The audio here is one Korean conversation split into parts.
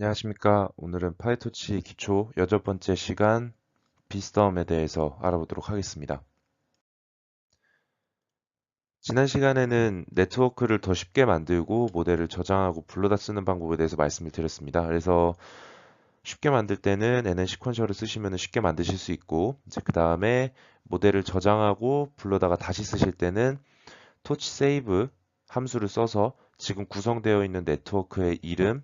안녕하십니까. 오늘은 파이토치 기초 여덟 번째 시간 비스덤에 대해서 알아보도록 하겠습니다. 지난 시간에는 네트워크를 더 쉽게 만들고 모델을 저장하고 불러다 쓰는 방법에 대해서 말씀을 드렸습니다. 그래서 쉽게 만들 때는 nn 시퀀셜을 쓰시면 쉽게 만드실 수 있고 이제 그 다음에 모델을 저장하고 불러다가 다시 쓰실 때는 토치 세이브 함수를 써서 지금 구성되어 있는 네트워크의 이름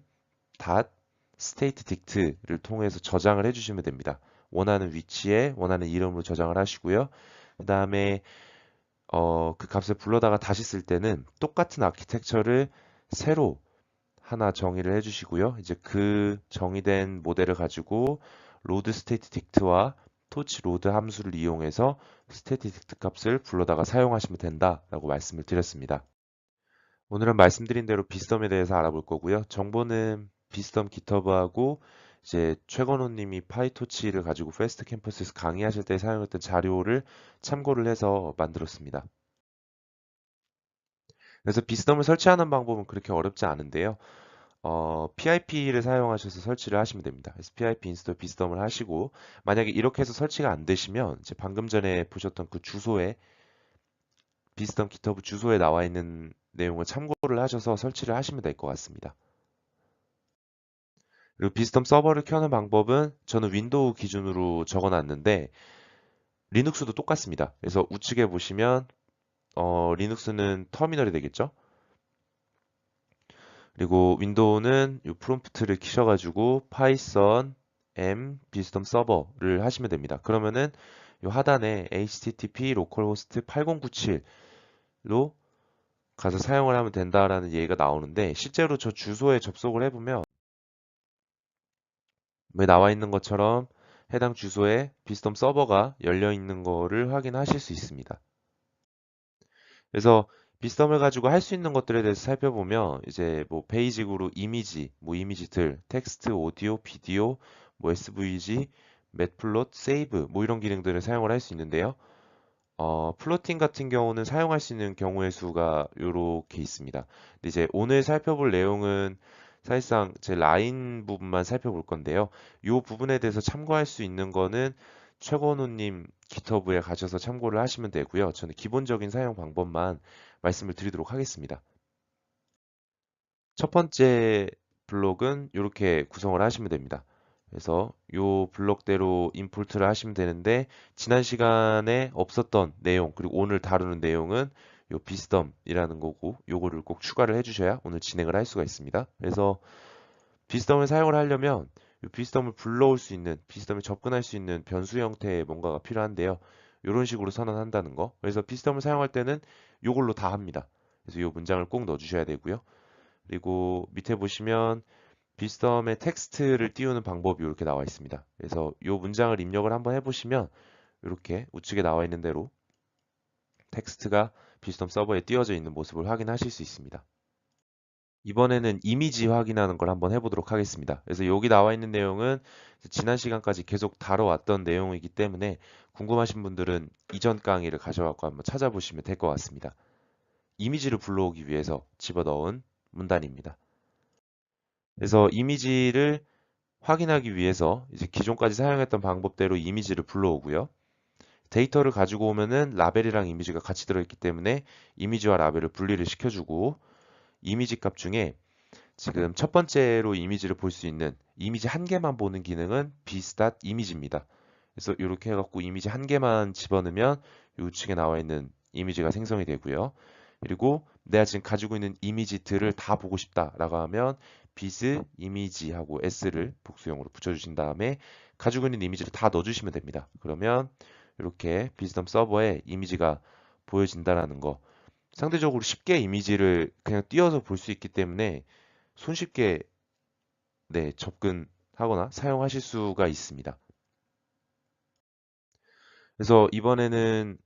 닷 스테이트 딕트를 통해서 저장을 해주시면 됩니다. 원하는 위치에 원하는 이름으로 저장을 하시고요. 그 다음에 어, 그 값을 불러다가 다시 쓸 때는 똑같은 아키텍처를 새로 하나 정의를 해주시고요. 이제 그 정의된 모델을 가지고 로드 스테이트 딕트와 토치 로드 함수를 이용해서 스테이트 딕트 값을 불러다가 사용하시면 된다라고 말씀을 드렸습니다. 오늘은 말씀드린 대로 비스덤에 대해서 알아볼 거고요. 정보는 비스덤 기터브하고 이제 최건호 님이 파이토치를 가지고 페스트 캠퍼스에서 강의하실 때 사용했던 자료를 참고를 해서 만들었습니다. 그래서 비스덤을 설치하는 방법은 그렇게 어렵지 않은데요. 어, PIP를 사용하셔서 설치를 하시면 됩니다. 그래서 PIP 인스톨 비스덤을 하시고 만약에 이렇게 해서 설치가 안 되시면 이제 방금 전에 보셨던 그 주소에 비스덤 기터브 주소에 나와 있는 내용을 참고를 하셔서 설치를 하시면 될 것 같습니다. 그리고 비스덤 서버를 켜는 방법은 저는 윈도우 기준으로 적어놨는데 리눅스도 똑같습니다. 그래서 우측에 보시면 어, 리눅스는 터미널이 되겠죠. 그리고 윈도우는 이 프롬프트를 키셔가지고 파이썬 m 비스덤 서버를 하시면 됩니다. 그러면은 이 하단에 http localhost 8097로 가서 사용을 하면 된다라는 얘기가 나오는데 실제로 저 주소에 접속을 해보면 왜 나와 있는 것처럼 해당 주소에 비스덤 서버가 열려 있는 거를 확인하실 수 있습니다. 그래서 비스덤을 가지고 할 수 있는 것들에 대해서 살펴보면 이제 뭐 베이직으로 이미지, 뭐 이미지들, 텍스트, 오디오, 비디오, 뭐 SVG, 맷플롯, 세이브 뭐 이런 기능들을 사용을 할 수 있는데요. 어, 플로팅 같은 경우는 사용할 수 있는 경우의 수가 이렇게 있습니다. 이제 오늘 살펴볼 내용은 사실상 제 라인 부분만 살펴볼 건데요. 이 부분에 대해서 참고할 수 있는 거는 최건우님 기터브에 가셔서 참고를 하시면 되고요. 저는 기본적인 사용 방법만 말씀을 드리도록 하겠습니다. 첫 번째 블록은 이렇게 구성을 하시면 됩니다. 그래서 이 블록대로 임포트를 하시면 되는데 지난 시간에 없었던 내용 그리고 오늘 다루는 내용은 요 비스덤이라는 거고 요거를 꼭 추가를 해주셔야 오늘 진행을 할 수가 있습니다. 그래서 비스덤을 사용을 하려면 요 비스덤을 불러올 수 있는 비스덤에 접근할 수 있는 변수 형태의 뭔가가 필요한데요. 이런 식으로 선언한다는 거. 그래서 비스덤을 사용할 때는 요걸로 다 합니다. 그래서 요 문장을 꼭 넣어주셔야 되고요. 그리고 밑에 보시면 비스덤의 텍스트를 띄우는 방법이 이렇게 나와 있습니다. 그래서 요 문장을 입력을 한번 해보시면 이렇게 우측에 나와 있는 대로 텍스트가 비스덤 서버에 띄워져 있는 모습을 확인하실 수 있습니다. 이번에는 이미지 확인하는 걸 한번 해보도록 하겠습니다. 그래서 여기 나와 있는 내용은 지난 시간까지 계속 다뤄왔던 내용이기 때문에 궁금하신 분들은 이전 강의를 가져갖고 한번 찾아보시면 될 것 같습니다. 이미지를 불러오기 위해서 집어넣은 문단입니다. 그래서 이미지를 확인하기 위해서 이제 기존까지 사용했던 방법대로 이미지를 불러오고요. 데이터를 가지고 오면은 라벨이랑 이미지가 같이 들어있기 때문에 이미지와 라벨을 분리를 시켜주고 이미지 값 중에 지금 첫 번째로 이미지를 볼 수 있는 이미지 한 개만 보는 기능은 비스닷 이미지입니다. 그래서 이렇게 해갖고 이미지 한 개만 집어넣으면 우측에 나와 있는 이미지가 생성이 되고요. 그리고 내가 지금 가지고 있는 이미지들을 다 보고 싶다라고 하면 비스 이미지 하고 s를 복수형으로 붙여주신 다음에 가지고 있는 이미지를 다 넣어주시면 됩니다. 그러면 이렇게 비스덤 서버에 이미지가 보여진다라는 거 상대적으로 쉽게 이미지를 그냥 띄워서 볼 수 있기 때문에 손쉽게 네, 접근하거나 사용하실 수가 있습니다. 그래서 이번에는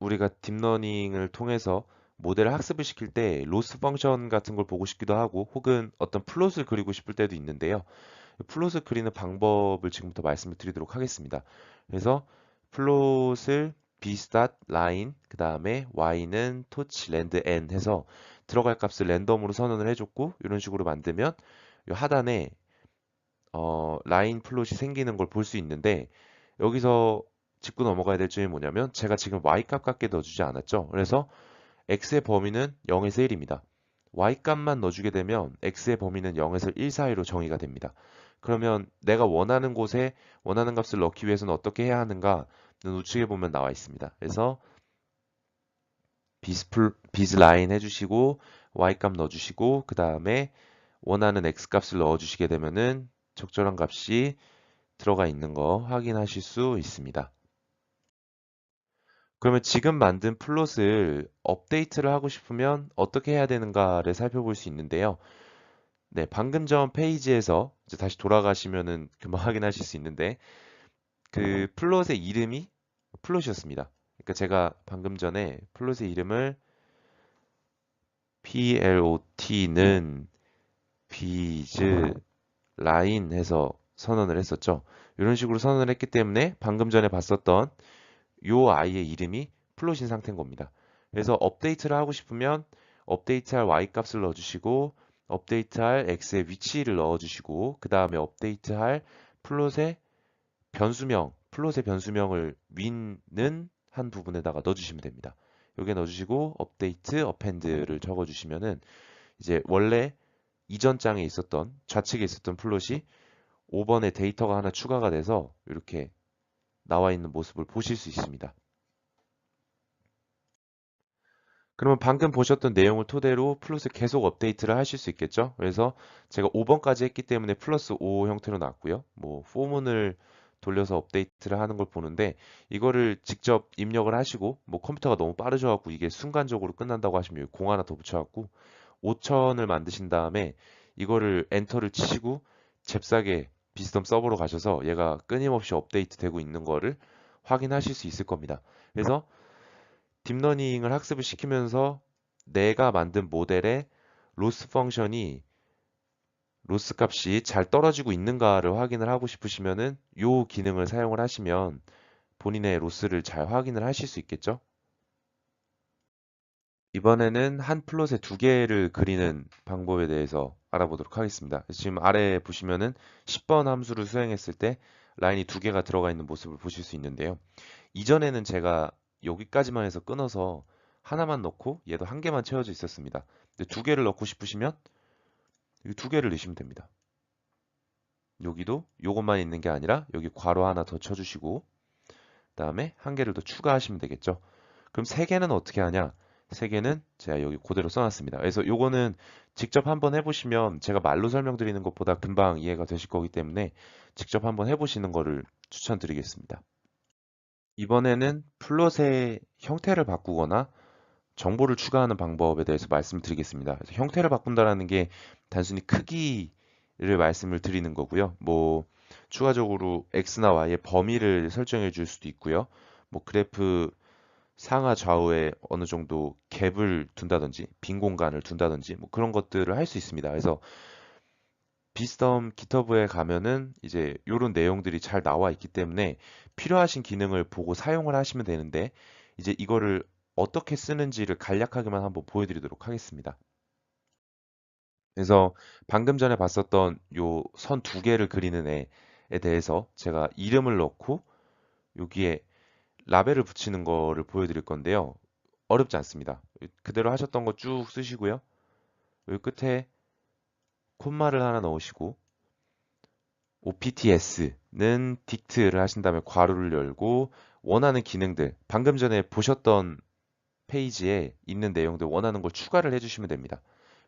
우리가 딥러닝을 통해서 모델을 학습을 시킬 때 로스 펑션 같은 걸 보고 싶기도 하고 혹은 어떤 플롯을 그리고 싶을 때도 있는데요. 플롯을 그리는 방법을 지금부터 말씀을 드리도록 하겠습니다. 그래서 플롯을 b스tat 라인 그 다음에 y는 토치 랜드 n 해서 들어갈 값을 랜덤으로 선언을 해줬고 이런 식으로 만들면 이 하단에 어, 라인 플롯이 생기는 걸 볼 수 있는데 여기서 짚고 넘어가야 될 점이 뭐냐면 제가 지금 y값 같게 넣어주지 않았죠. 그래서 x의 범위는 0에서 1입니다. y값만 넣어주게 되면 x의 범위는 0에서 1 사이로 정의가 됩니다. 그러면 내가 원하는 곳에 원하는 값을 넣기 위해서는 어떻게 해야 하는가는 우측에 보면 나와 있습니다. 그래서 비스 라인 해주시고 y값 넣어주시고 그 다음에 원하는 x값을 넣어주시게 되면은 적절한 값이 들어가 있는 거 확인하실 수 있습니다. 그러면 지금 만든 플롯을 업데이트를 하고 싶으면 어떻게 해야 되는가를 살펴볼 수 있는데요. 네, 방금 전 페이지에서 이제 다시 돌아가시면은 금방 확인하실 수 있는데 그 플롯의 이름이 플롯이었습니다. 그러니까 제가 방금 전에 플롯의 이름을 plot는 비즈 라인 해서 선언을 했었죠. 이런 식으로 선언을 했기 때문에 방금 전에 봤었던 요 아이의 이름이 플롯인 상태인 겁니다. 그래서 업데이트를 하고 싶으면 업데이트할 y 값을 넣어주시고 업데이트할 x의 위치를 넣어주시고 그 다음에 업데이트할 플롯의 변수명, 플롯의 변수명을 윈는 한 부분에다가 넣어주시면 됩니다. 여기에 넣어주시고 업데이트 어펜드를 적어주시면은 이제 원래 이전 장에 있었던 좌측에 있었던 플롯이 5번에 데이터가 하나 추가가 돼서 이렇게 나와 있는 모습을 보실 수 있습니다. 그러면 방금 보셨던 내용을 토대로 플롯을 계속 업데이트를 하실 수 있겠죠? 그래서 제가 5번까지 했기 때문에 플러스 5 형태로 나왔고요. 뭐 포문을 돌려서 업데이트를 하는 걸 보는데 이거를 직접 입력을 하시고 뭐 컴퓨터가 너무 빠르셔 갖고 이게 순간적으로 끝난다고 하시면 공 하나 더 붙여 갖고 5천을 만드신 다음에 이거를 엔터를 치시고 잽싸게 비스덤 서버로 가셔서 얘가 끊임없이 업데이트 되고 있는 거를 확인하실 수 있을 겁니다. 그래서 딥러닝을 학습을 시키면서 내가 만든 모델의 로스 펑션이 로스 값이 잘 떨어지고 있는가를 확인을 하고 싶으시면은 이 기능을 사용을 하시면 본인의 로스를 잘 확인을 하실 수 있겠죠. 이번에는 한 플롯에 두 개를 그리는 방법에 대해서 알아보도록 하겠습니다. 지금 아래 보시면은 10번 함수를 수행했을 때 라인이 두 개가 들어가 있는 모습을 보실 수 있는데요. 이전에는 제가 여기까지만 해서 끊어서 하나만 넣고 얘도 한 개만 채워져 있었습니다. 두 개를 넣고 싶으시면 두 개를 넣으시면 됩니다. 여기도 요것만 있는 게 아니라 여기 괄호 하나 더 쳐주시고 그 다음에 한 개를 더 추가하시면 되겠죠. 그럼 세 개는 어떻게 하냐? 세 개는 제가 여기 그대로 써놨습니다. 그래서 요거는 직접 한번 해보시면 제가 말로 설명드리는 것보다 금방 이해가 되실 거기 때문에 직접 한번 해보시는 거를 추천드리겠습니다. 이번에는 플롯의 형태를 바꾸거나 정보를 추가하는 방법에 대해서 말씀드리겠습니다. 그래서 형태를 바꾼다라는 게 단순히 크기를 말씀을 드리는 거고요. 뭐 추가적으로 x나 y의 범위를 설정해 줄 수도 있고요. 뭐 그래프 상하 좌우에 어느 정도 갭을 둔다든지 빈 공간을 둔다든지 뭐 그런 것들을 할 수 있습니다. 그래서 비스덤 기터브에 가면은 이제 이런 내용들이 잘 나와 있기 때문에 필요하신 기능을 보고 사용을 하시면 되는데 이제 이거를 어떻게 쓰는지를 간략하게만 한번 보여드리도록 하겠습니다. 그래서 방금 전에 봤었던 요 선 두 개를 그리는 애에 대해서 제가 이름을 넣고 여기에 라벨을 붙이는 거를 보여드릴 건데요. 어렵지 않습니다. 그대로 하셨던 거 쭉 쓰시고요. 여기 끝에 콤마를 하나 넣으시고 OPTS는 딕트를 하신 다음에 괄호를 열고 원하는 기능들 방금 전에 보셨던 페이지에 있는 내용들 원하는 걸 추가를 해주시면 됩니다.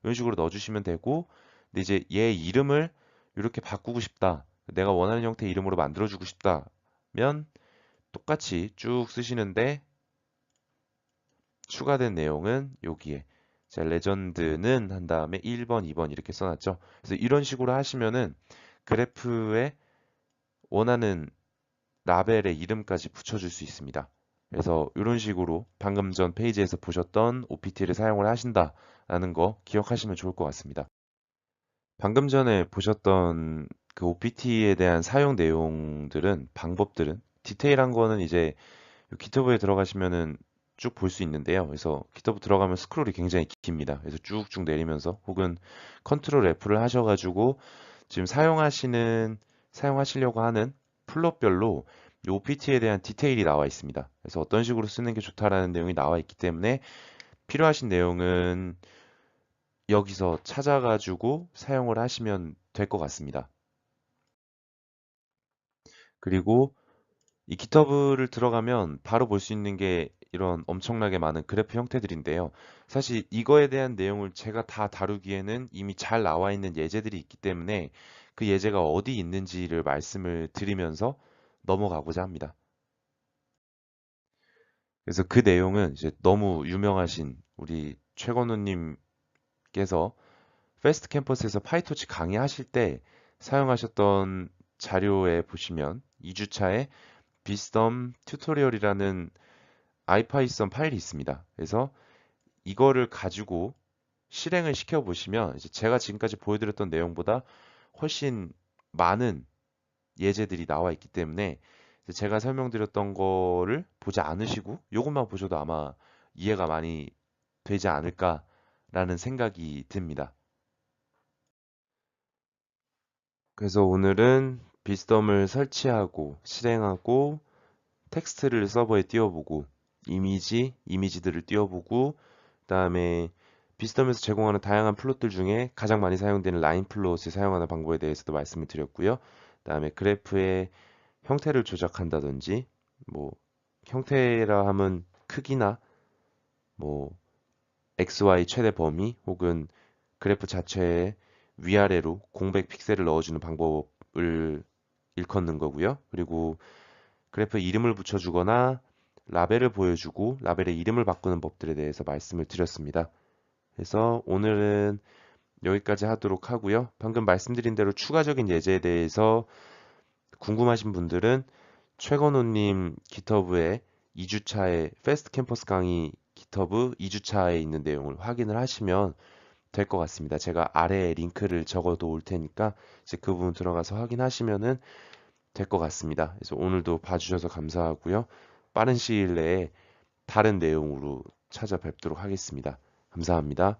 이런 식으로 넣어주시면 되고 근데 이제 얘 이름을 이렇게 바꾸고 싶다. 내가 원하는 형태의 이름으로 만들어주고 싶다면 똑같이 쭉 쓰시는데 추가된 내용은 여기에 자, 레전드는 한 다음에 1번, 2번 이렇게 써놨죠. 그래서 이런 식으로 하시면은 그래프에 원하는 라벨의 이름까지 붙여줄 수 있습니다. 그래서 이런 식으로 방금 전 페이지에서 보셨던 OPT를 사용을 하신다라는 거 기억하시면 좋을 것 같습니다. 방금 전에 보셨던 그 OPT에 대한 사용 내용들은 방법들은 디테일한 거는 이제 기터브에 들어가시면은 쭉 볼 수 있는데요. 그래서 기터브 들어가면 스크롤이 굉장히 깁니다. 그래서 쭉쭉 내리면서 혹은 컨트롤 F를 하셔가지고 지금 사용하시는 사용하시려고 하는 플롯별로 이 OPT에 대한 디테일이 나와 있습니다. 그래서 어떤 식으로 쓰는 게 좋다라는 내용이 나와 있기 때문에 필요하신 내용은 여기서 찾아가지고 사용을 하시면 될 것 같습니다. 그리고 이 GitHub를 들어가면 바로 볼 수 있는 게 이런 엄청나게 많은 그래프 형태들인데요. 사실 이거에 대한 내용을 제가 다 다루기에는 이미 잘 나와 있는 예제들이 있기 때문에 그 예제가 어디 있는지를 말씀을 드리면서 넘어가고자 합니다. 그래서 그 내용은 이제 너무 유명하신 우리 최건우님께서 페스트 캠퍼스에서 파이토치 강의하실 때 사용하셨던 자료에 보시면 2주차에 비스덤 튜토리얼이라는 아이파이썬 파일이 있습니다. 그래서 이거를 가지고 실행을 시켜 보시면 제가 지금까지 보여드렸던 내용보다 훨씬 많은 예제들이 나와 있기 때문에 제가 설명드렸던 거를 보지 않으시고 이것만 보셔도 아마 이해가 많이 되지 않을까라는 생각이 듭니다. 그래서 오늘은 비스덤을 설치하고 실행하고 텍스트를 서버에 띄워보고 이미지, 이미지들을 띄워보고 그 다음에 비스덤에서 제공하는 다양한 플롯들 중에 가장 많이 사용되는 라인 플롯을 사용하는 방법에 대해서도 말씀을 드렸고요. 그 다음에 그래프의 형태를 조작한다든지 뭐 형태라 하면 크기나 뭐 XY 최대 범위 혹은 그래프 자체에 위아래로 공백 픽셀을 넣어주는 방법을 일컫는 거고요. 그리고 그래프에 이름을 붙여주거나 라벨을 보여주고 라벨의 이름을 바꾸는 법들에 대해서 말씀을 드렸습니다. 그래서 오늘은 여기까지 하도록 하고요. 방금 말씀드린 대로 추가적인 예제에 대해서 궁금하신 분들은 최건호님 기터브의 2주차의 페스트 캠퍼스 강의 기터브 2주차에 있는 내용을 확인을 하시면 될 것 같습니다. 제가 아래에 링크를 적어도 올 테니까 이제 그 부분 들어가서 확인하시면은 될 것 같습니다. 그래서 오늘도 봐주셔서 감사하고요. 빠른 시일 내에 다른 내용으로 찾아뵙도록 하겠습니다. 감사합니다.